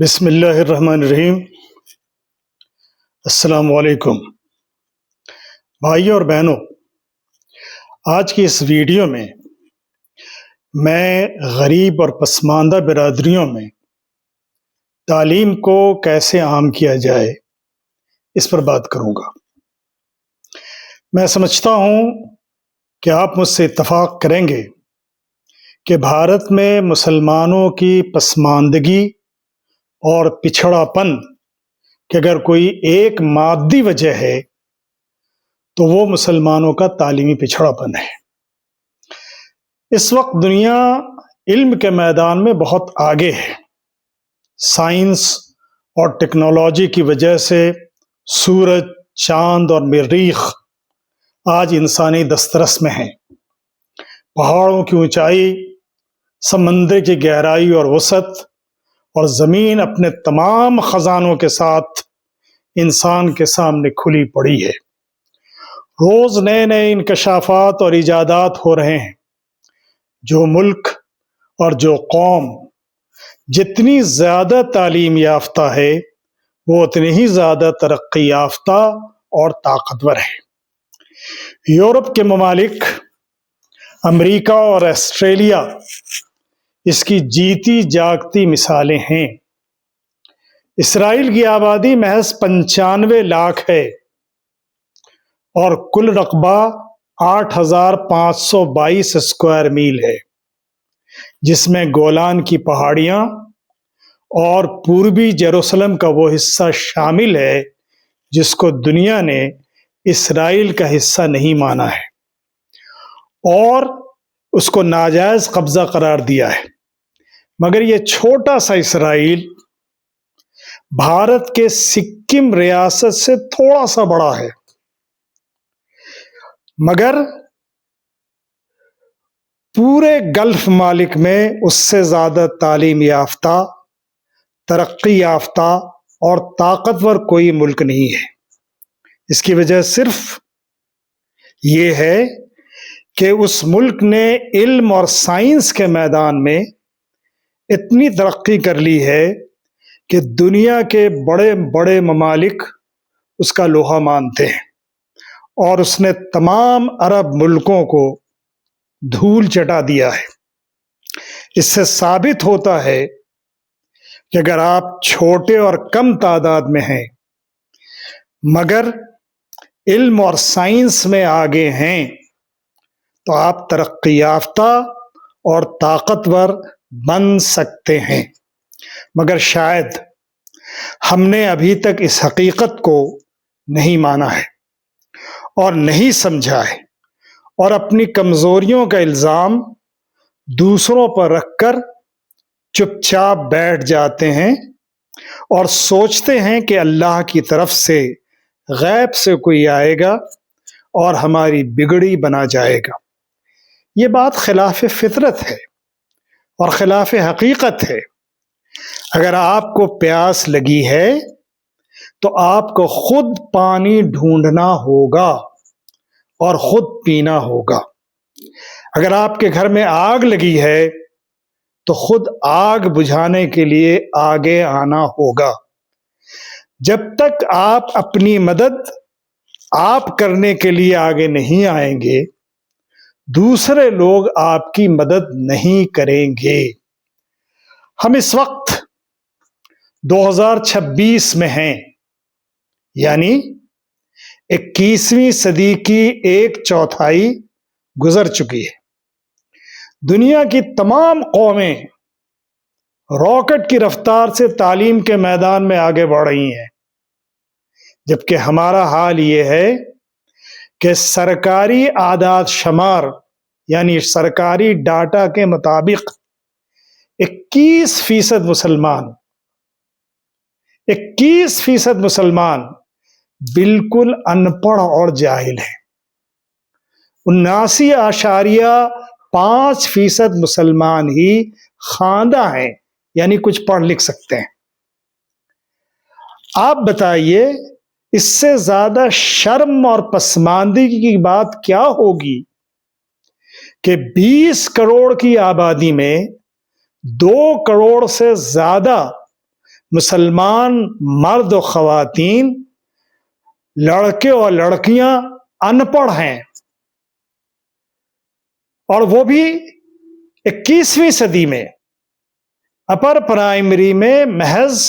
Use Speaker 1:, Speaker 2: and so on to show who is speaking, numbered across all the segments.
Speaker 1: بسم اللہ الرحمن الرحیم۔ السلام علیکم۔ بھائیوں اور بہنوں، آج کی اس ویڈیو میں میں غریب اور پسماندہ برادریوں میں تعلیم کو کیسے عام کیا جائے، اس پر بات کروں گا۔ میں سمجھتا ہوں کہ آپ مجھ سے اتفاق کریں گے کہ بھارت میں مسلمانوں کی پسماندگی اور پچھڑا پن کہ اگر کوئی ایک مادی وجہ ہے تو وہ مسلمانوں کا تعلیمی پچھڑا پن ہے۔ اس وقت دنیا علم کے میدان میں بہت آگے ہے۔ سائنس اور ٹیکنالوجی کی وجہ سے سورج، چاند اور مریخ آج انسانی دسترس میں ہیں۔ پہاڑوں کی اونچائی، سمندر کی گہرائی اور وسعت اور زمین اپنے تمام خزانوں کے ساتھ انسان کے سامنے کھلی پڑی ہے۔ روز نئے نئے انکشافات اور ایجادات ہو رہے ہیں۔ جو ملک اور جو قوم جتنی زیادہ تعلیم یافتہ ہے، وہ اتنی ہی زیادہ ترقی یافتہ اور طاقتور ہے۔ یورپ کے ممالک، امریکہ اور آسٹریلیا اس کی جیتی جاگتی مثالیں ہیں۔ اسرائیل کی آبادی محض پنچانوے لاکھ ہے اور کل رقبہ آٹھ ہزار پانچ سو بائیس اسکوائر میل ہے، جس میں گولان کی پہاڑیاں اور پوربی جیروسلم کا وہ حصہ شامل ہے جس کو دنیا نے اسرائیل کا حصہ نہیں مانا ہے اور اس کو ناجائز قبضہ قرار دیا ہے۔ مگر یہ چھوٹا سا اسرائیل بھارت کے سکم ریاست سے تھوڑا سا بڑا ہے۔ مگر پورے گلف مالک میں اس سے زیادہ تعلیم یافتہ، ترقی یافتہ اور طاقتور کوئی ملک نہیں ہے۔ اس کی وجہ صرف یہ ہے کہ اس ملک نے علم اور سائنس کے میدان میں اتنی ترقی کر لی ہے کہ دنیا کے بڑے بڑے ممالک اس کا لوہا مانتے ہیں اور اس نے تمام عرب ملکوں کو دھول چٹا دیا ہے۔ اس سے ثابت ہوتا ہے کہ اگر آپ چھوٹے اور کم تعداد میں ہیں، مگر علم اور سائنس میں آگے ہیں، تو آپ ترقی یافتہ اور طاقتور بن سکتے ہیں۔ مگر شاید ہم نے ابھی تک اس حقیقت کو نہیں مانا ہے اور نہیں سمجھا ہے اور اپنی کمزوریوں کا الزام دوسروں پر رکھ کر چپ چاپ بیٹھ جاتے ہیں اور سوچتے ہیں کہ اللہ کی طرف سے غیب سے کوئی آئے گا اور ہماری بگڑی بنا جائے گا۔ یہ بات خلاف فطرت ہے۔ اور خلاف حقیقت ہے۔ اگر آپ کو پیاس لگی ہے تو آپ کو خود پانی ڈھونڈنا ہوگا اور خود پینا ہوگا۔ اگر آپ کے گھر میں آگ لگی ہے تو خود آگ بجھانے کے لیے آگے آنا ہوگا۔ جب تک آپ اپنی مدد آپ کرنے کے لیے آگے نہیں آئیں گے دوسرے لوگ آپ کی مدد نہیں کریں گے۔ ہم اس وقت دو ہزار چھبیس میں ہیں۔ یعنی اکیسویں صدی کی ایک چوتھائی گزر چکی ہے۔ دنیا کی تمام قومیں راکٹ کی رفتار سے تعلیم کے میدان میں آگے بڑھ رہی ہیں۔ جبکہ ہمارا حال یہ ہے کہ سرکاری آداد شمار یعنی سرکاری ڈاٹا کے مطابق اکیس فیصد مسلمان، اکیس فیصد مسلمان بالکل ان پڑھ اور جاہل ہیں۔ اناسی آشاریہ پانچ فیصد مسلمان ہی خواندہ ہیں یعنی کچھ پڑھ لکھ سکتے ہیں۔ آپ بتائیے اس سے زیادہ شرم اور پسماندگی کی بات کیا ہوگی کہ بیس کروڑ کی آبادی میں دو کروڑ سے زیادہ مسلمان مرد و خواتین، لڑکے اور لڑکیاں ان پڑھ ہیں۔ اور وہ بھی اکیسویں صدی میں، اپر پرائمری میں محض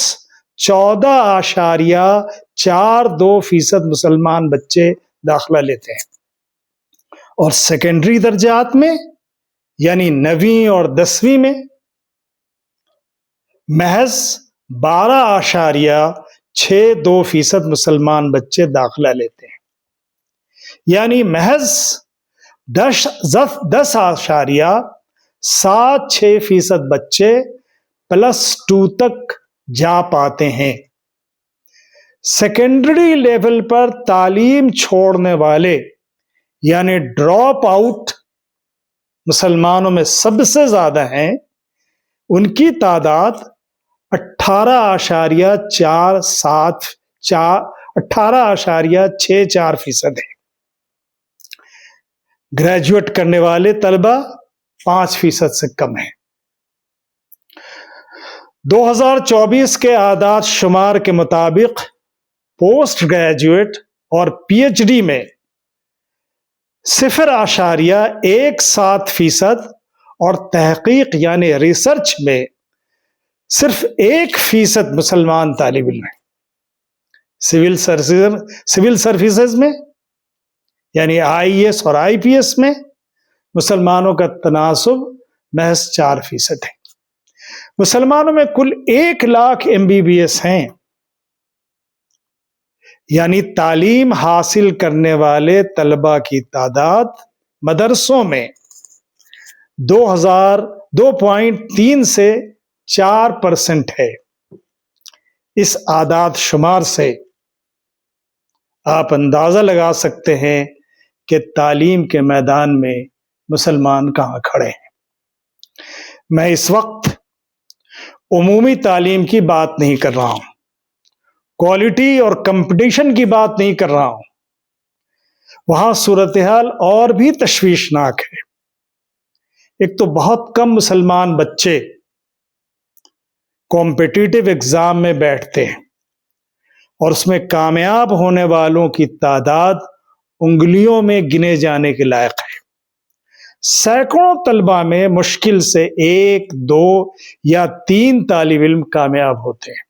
Speaker 1: چودہ آشاریہ چار دو فیصد مسلمان بچے داخلہ لیتے ہیں۔ اور سیکنڈری درجات میں یعنی نویں اور دسویں میں، محض بارہ آشاریہ چھ دو فیصد مسلمان بچے داخلہ لیتے ہیں۔ یعنی محض دس دس آشاریہ سات چھ فیصد بچے پلس ٹو تک جا پاتے ہیں۔ سیکنڈری لیول پر تعلیم چھوڑنے والے یعنی ڈراپ آؤٹ مسلمانوں میں سب سے زیادہ ہیں، ان کی تعداد اٹھارہ اشاریہ چار سات چار، اٹھارہ اشاریہ چھ چار فیصد ہے گریجویٹ کرنے والے طلبہ پانچ فیصد سے کم ہیں۔ دو ہزار چوبیس کے آداد شمار کے مطابق پوسٹ گریجویٹ اور پی ایچ ڈی میں صفر آشاریہ ایک سات فیصد اور تحقیق یعنی ریسرچ میں صرف ایک فیصد مسلمان طالب علم ہیں۔ سول سول سروسز میں یعنی آئی ایس اور آئی پی ایس میں مسلمانوں کا تناسب محض چار فیصد ہے۔ مسلمانوں میں کل ایک lakh M B B S ہیں۔ یعنی تعلیم حاصل کرنے والے طلبہ کی تعداد مدرسوں میں دو ہزار دو پوائنٹ تین سے چار پرسنٹ ہے۔ اس آداد شمار سے آپ اندازہ لگا سکتے ہیں کہ تعلیم کے میدان میں مسلمان کہاں کھڑے ہیں۔ میں اس وقت عمومی تعلیم کی بات نہیں کر رہا ہوں۔ کوالٹی اور کمپٹیشن کی بات نہیں کر رہا ہوں۔ وہاں صورتحال اور بھی تشویشناک ہے۔ ایک تو بہت کم مسلمان بچے کمپٹیٹو ایگزام میں بیٹھتے ہیں اور اس میں کامیاب ہونے والوں کی تعداد انگلیوں میں گنے جانے کے لائق ہے۔ سینکڑوں طلبہ میں مشکل سے ایک، دو یا تین طالب علم کامیاب ہوتے ہیں۔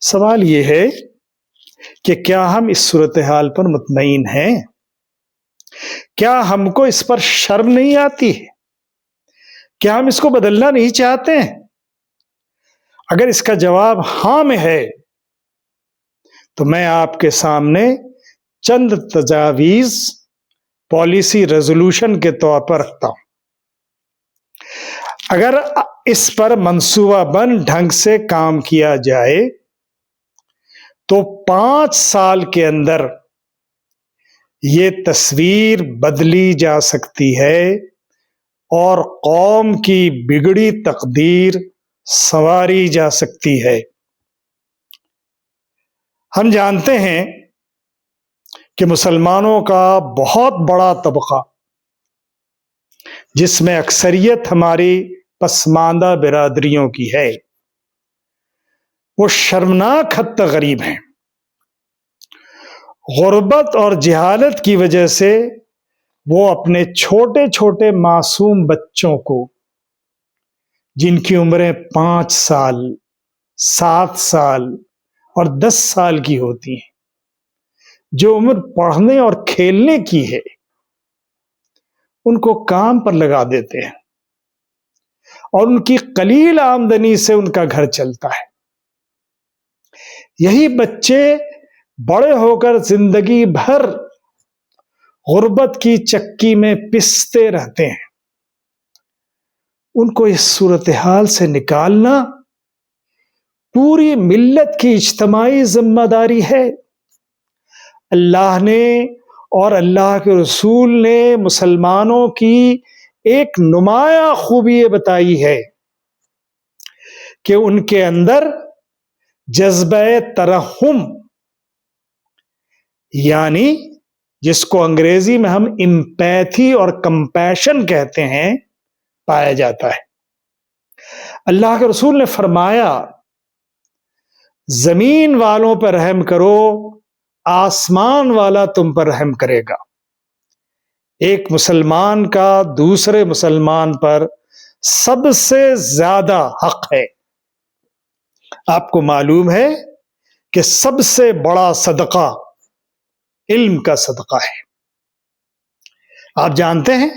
Speaker 1: سوال یہ ہے کہ کیا ہم اس صورتحال پر مطمئن ہیں؟ کیا ہم کو اس پر شرم نہیں آتی ہے؟ کیا ہم اس کو بدلنا نہیں چاہتے ہیں؟ اگر اس کا جواب ہاں میں ہے، تو میں آپ کے سامنے چند تجاویز پالیسی ریزولوشن کے طور پر رکھتا ہوں۔ اگر اس پر منصوبہ بند ڈھنگ سے کام کیا جائے، تو پانچ سال کے اندر یہ تصویر بدلی جا سکتی ہے اور قوم کی بگڑی تقدیر سنواری جا سکتی ہے۔ ہم جانتے ہیں کہ مسلمانوں کا بہت بڑا طبقہ، جس میں اکثریت ہماری پسماندہ برادریوں کی ہے، وہ شرمناک حد تک غریب ہیں۔ غربت اور جہالت کی وجہ سے وہ اپنے چھوٹے چھوٹے معصوم بچوں کو، جن کی عمریں پانچ سال، سات سال اور دس سال کی ہوتی ہیں جو عمر پڑھنے اور کھیلنے کی ہے، ان کو کام پر لگا دیتے ہیں اور ان کی قلیل آمدنی سے ان کا گھر چلتا ہے۔ یہی بچے بڑے ہو کر زندگی بھر غربت کی چکی میں پستے رہتے ہیں۔ ان کو اس صورتحال سے نکالنا پوری ملت کی اجتماعی ذمہ داری ہے۔ اللہ نے اور اللہ کے رسول نے مسلمانوں کی ایک نمایاں خوبی یہ بتائی ہے کہ ان کے اندر جذبہ ترحم یعنی جس کو انگریزی میں ہم امپیتھی اور کمپیشن کہتے ہیں، پایا جاتا ہے۔ اللہ کے رسول نے فرمایا، زمین والوں پر رحم کرو آسمان والا تم پر رحم کرے گا۔ ایک مسلمان کا دوسرے مسلمان پر سب سے زیادہ حق ہے۔ آپ کو معلوم ہے کہ سب سے بڑا صدقہ علم کا صدقہ ہے۔ آپ جانتے ہیں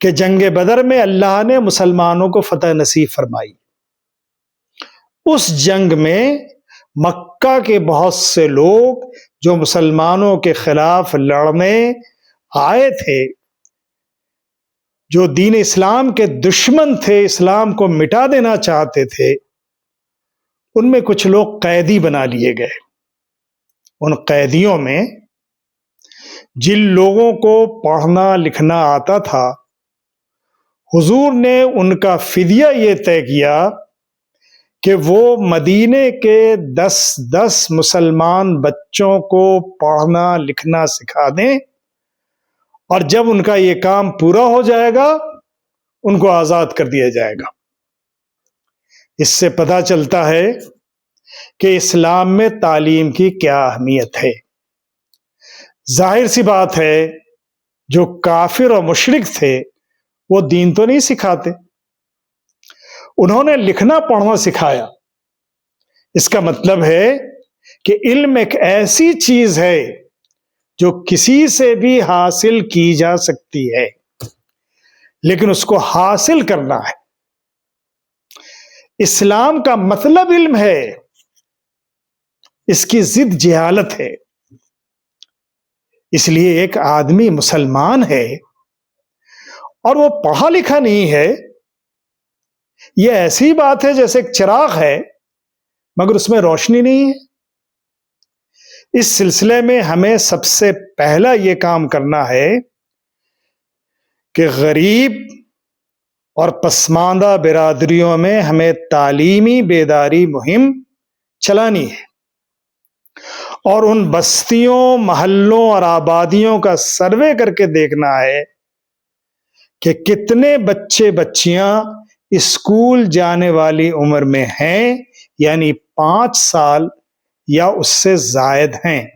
Speaker 1: کہ جنگ بدر میں اللہ نے مسلمانوں کو فتح نصیب فرمائی۔ اس جنگ میں مکہ کے بہت سے لوگ جو مسلمانوں کے خلاف لڑنے آئے تھے، جو دین اسلام کے دشمن تھے، اسلام کو مٹا دینا چاہتے تھے، ان میں کچھ لوگ قیدی بنا لیے گئے۔ ان قیدیوں میں جن لوگوں کو پڑھنا لکھنا آتا تھا، حضور نے ان کا فدیہ یہ طے کیا کہ وہ مدینے کے دس دس مسلمان بچوں کو پڑھنا لکھنا سکھا دیں اور جب ان کا یہ کام پورا ہو جائے گا، ان کو آزاد کر دیا جائے گا۔ اس سے پتہ چلتا ہے کہ اسلام میں تعلیم کی کیا اہمیت ہے۔ ظاہر سی بات ہے، جو کافر اور مشرق تھے، وہ دین تو نہیں سکھاتے۔ انہوں نے لکھنا پڑھنا سکھایا۔ اس کا مطلب ہے کہ علم ایک ایسی چیز ہے جو کسی سے بھی حاصل کی جا سکتی ہے، لیکن اس کو حاصل کرنا ہے۔ اسلام کا مطلب علم ہے، اس کی ضد جہالت ہے۔ اس لیے ایک آدمی مسلمان ہے اور وہ پڑھا لکھا نہیں ہے یہ ایسی بات ہے جیسے ایک چراغ ہے، مگر اس میں روشنی نہیں ہے۔ اس سلسلے میں ہمیں سب سے پہلا یہ کام کرنا ہے کہ غریب اور پسماندہ برادریوں میں ہمیں تعلیمی بیداری مہم چلانی ہے۔ اور ان بستیوں، محلوں اور آبادیوں کا سروے کر کے دیکھنا ہے کہ کتنے بچے بچیاں اسکول جانے والی عمر میں ہیں یعنی پانچ سال یا اس سے زائد ہیں۔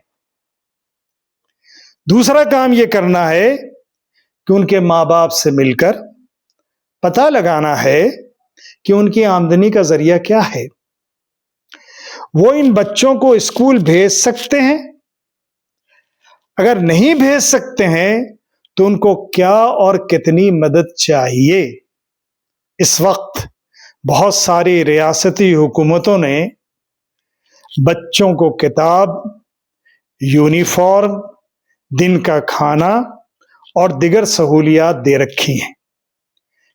Speaker 1: دوسرا کام یہ کرنا ہے کہ ان کے ماں باپ سے مل کر پتا لگانا ہے کہ ان کی آمدنی کا ذریعہ کیا ہے۔ وہ ان بچوں کو اسکول بھیج سکتے ہیں؟ اگر نہیں بھیج سکتے ہیں تو ان کو کیا اور کتنی مدد چاہیے؟ اس وقت بہت ساری ریاستی حکومتوں نے بچوں کو کتاب، یونیفارم، دن کا کھانا اور دیگر سہولیات دے رکھی ہیں۔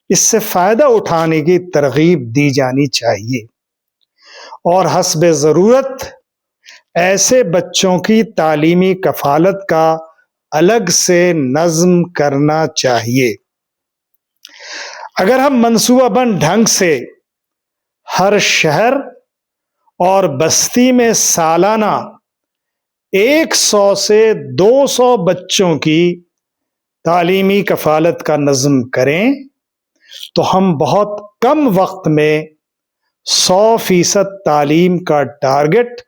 Speaker 1: اس سے فائدہ اٹھانے کی ترغیب دی جانی چاہیے۔ اور حسب ضرورت ایسے بچوں کی تعلیمی کفالت کا الگ سے نظم کرنا چاہیے۔ اگر ہم منصوبہ بند ڈھنگ سے ہر شہر اور بستی میں سالانہ ایک سو سے دو سو بچوں کی تعلیمی کفالت کا نظم کریں تو ہم بہت کم وقت میں سو فیصد تعلیم کا ٹارگٹ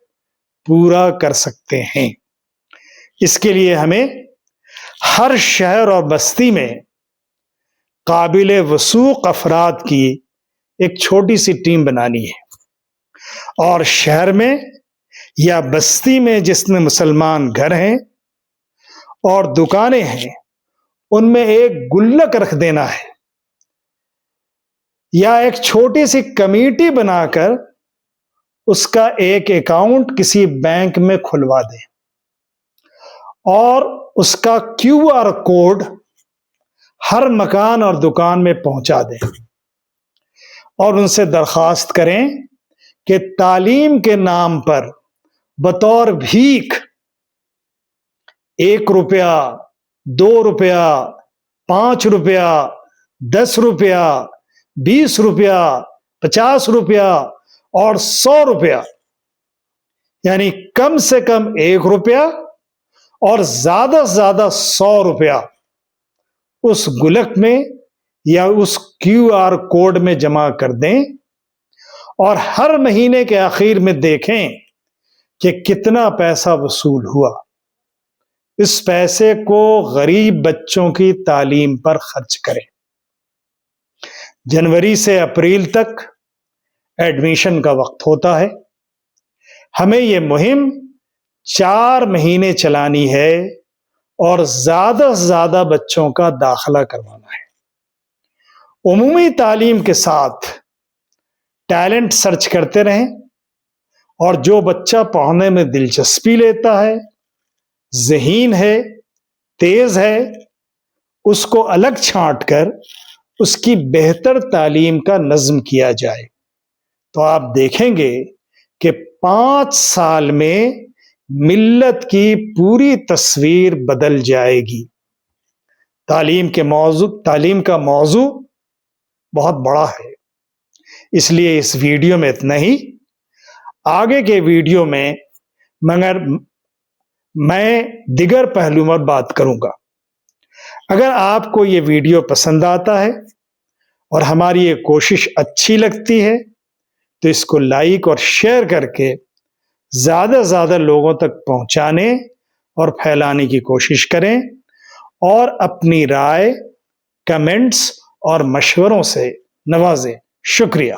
Speaker 1: پورا کر سکتے ہیں۔ اس کے لیے ہمیں ہر شہر اور بستی میں قابل وسوق افراد کی ایک چھوٹی سی ٹیم بنانی ہے۔ اور شہر میں یا بستی میں جس میں مسلمان گھر ہیں اور دکانیں ہیں، ان میں ایک گلک رکھ دینا ہے۔ یا ایک چھوٹی سی کمیٹی بنا کر اس کا ایک اکاؤنٹ کسی بینک میں کھلوا دیں۔ اور اس کا کیو آر کوڈ ہر مکان اور دکان میں پہنچا دیں۔ اور ان سے درخواست کریں کہ تعلیم کے نام پر بطور بھیک ایک روپیہ، دو روپیہ، پانچ روپیہ، دس روپیہ، بیس روپیہ، پچاس روپیہ اور سو روپیہ۔ یعنی کم سے کم ایک روپیہ اور زیادہ سے زیادہ سو روپیہ۔ اس گلک میں یا اس کیو آر کوڈ میں جمع کر دیں اور ہر مہینے کے آخر میں دیکھیں کہ کتنا پیسہ وصول ہوا۔ اس پیسے کو غریب بچوں کی تعلیم پر خرچ کریں۔ جنوری سے اپریل تک ایڈمیشن کا وقت ہوتا ہے۔ ہمیں یہ مہم چار مہینے چلانی ہے۔ اور زیادہ سے زیادہ بچوں کا داخلہ کروانا ہے۔ عمومی تعلیم کے ساتھ ٹیلنٹ سرچ کرتے رہیں اور جو بچہ پڑھنے میں دلچسپی لیتا ہے، ذہین ہے، تیز ہے، اس کو الگ چھانٹ کر اس کی بہتر تعلیم کا نظم کیا جائے۔ تو آپ دیکھیں گے کہ پانچ سال میں ملت کی پوری تصویر بدل جائے گی۔ تعلیم کے موضوع، تعلیم کا موضوع بہت بڑا ہے۔ اس لیے اس ویڈیو میں اتنا ہی۔ آگے کے ویڈیو میں مگر میں دیگر پہلو پر بات کروں گا۔ اگر آپ کو یہ ویڈیو پسند آتا ہے اور ہماری یہ کوشش اچھی لگتی ہے تو اس کو لائک اور شیئر کر کے زیادہ سے زیادہ لوگوں تک پہنچانے اور پھیلانے کی کوشش کریں اور اپنی رائے، کمنٹس اور مشوروں سے نوازیں۔ شکریہ۔